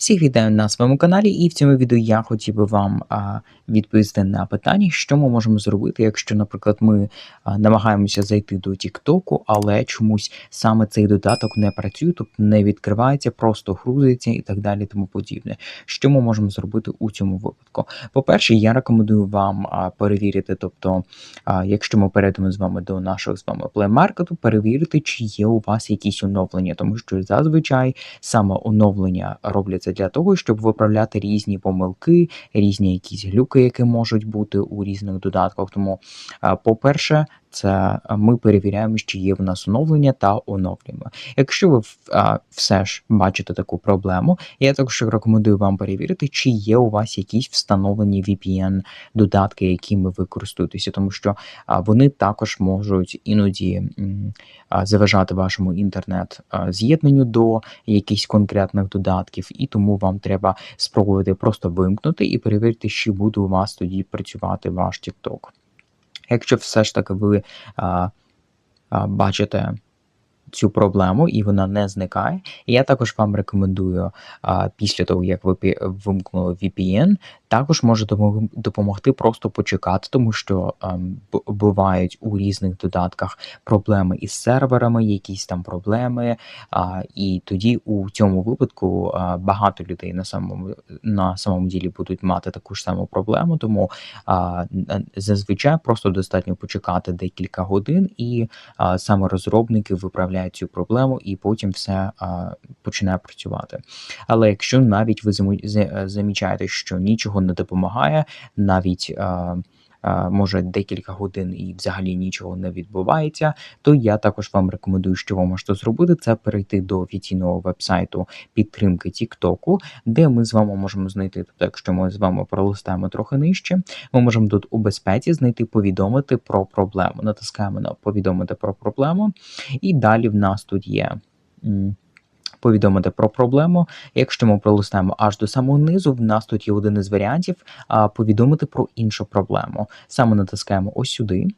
Всіх вітаю на своєму каналі, і в цьому відео я хотів би вам відповісти на питання, що ми можемо зробити, якщо, наприклад, ми намагаємося зайти до TikTok, але чомусь саме цей додаток не працює, тобто не відкривається, просто грузиться і так далі, тому подібне. Що ми можемо зробити у цьому випадку? По-перше, я рекомендую вам перевірити, тобто, якщо ми перейдемо з вами до нашого з вами плеймаркету, перевірити, чи є у вас якісь оновлення, тому що зазвичай саме оновлення робляться для того, щоб виправляти різні помилки, різні якісь глюки, які можуть бути у різних додатках. Тому, по-перше, це ми перевіряємо, чи є в нас оновлення та оновлюємо. Якщо ви все ж бачите таку проблему, я також рекомендую вам перевірити, чи є у вас якісь встановлені VPN додатки, якими ви користуєтеся, тому що вони також можуть іноді заважати вашому інтернет-з'єднанню до якихось конкретних додатків, і тому вам треба спробувати просто вимкнути і перевірити, чи буде у вас тоді працювати ваш TikTok. Якщо все ж таки ви а, а, бачите цю проблему і вона не зникає, я також вам рекомендую а, після того, як ви вимкнули VPN, також може допом- допомогти просто почекати, тому що ем, бувають у різних додатках проблеми із серверами, якісь там проблеми, а, і тоді у цьому випадку а, багато людей на самому на самому ділі будуть мати таку ж саму проблему. Тому а, зазвичай просто достатньо почекати декілька годин, і а, саме розробники виправляють цю проблему, і потім все а, починає працювати. Але якщо навіть ви замічаєте, що нічого не допомагає, навіть а, а, може декілька годин і взагалі нічого не відбувається, то я також вам рекомендую, що ви можете зробити, це перейти до офіційного вебсайту підтримки TikTok, де ми з вами можемо знайти, тобто, якщо ми з вами пролистаємо трохи нижче, ми можемо тут у безпеці знайти повідомити про проблему. Натискаємо на повідомити про проблему, і далі в нас тут є. Повідомити про проблему. Якщо ми пролистаємо аж до самого низу, в нас тут є один із варіантів повідомити про іншу проблему. Саме натискаємо ось сюди.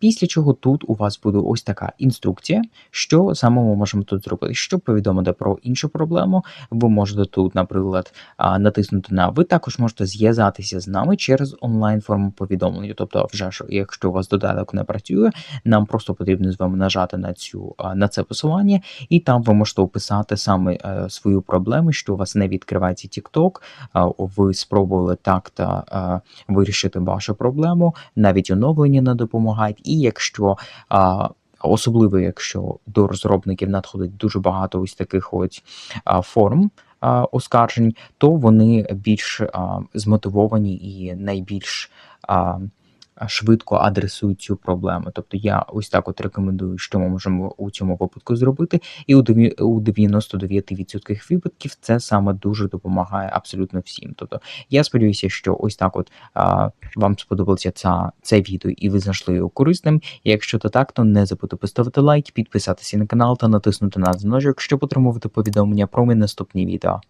Після чого тут у вас буде ось така інструкція, що саме ми можемо тут зробити. Щоб повідомити про іншу проблему, ви можете тут, наприклад, натиснути на ви також можете зв'язатися з нами через онлайн форму повідомлення. Тобто, вже ж, якщо у вас додаток не працює, нам просто потрібно з вами нажати на цю на це посилання, і там ви можете описати саме е, свою проблему, що у вас не відкривається TikTok, ви спробували так та вирішити вашу проблему, навіть оновлення не допомагають. І якщо а, особливо якщо до розробників надходить дуже багато ось таких ось форм. Оскаржень, то вони більш а, змотивовані і найбільш а, швидко адресують цю проблему. Тобто я ось так от рекомендую, що ми можемо у цьому випадку зробити, і у у 99% випадків це саме дуже допомагає абсолютно всім. Тобто я сподіваюся, що ось так от а, вам сподобалося ця, це відео і ви знайшли його корисним. Якщо то так, то не забудьте поставити лайк, підписатися на канал та натиснути на дзвіночок, щоб отримувати повідомлення про мої наступні відео.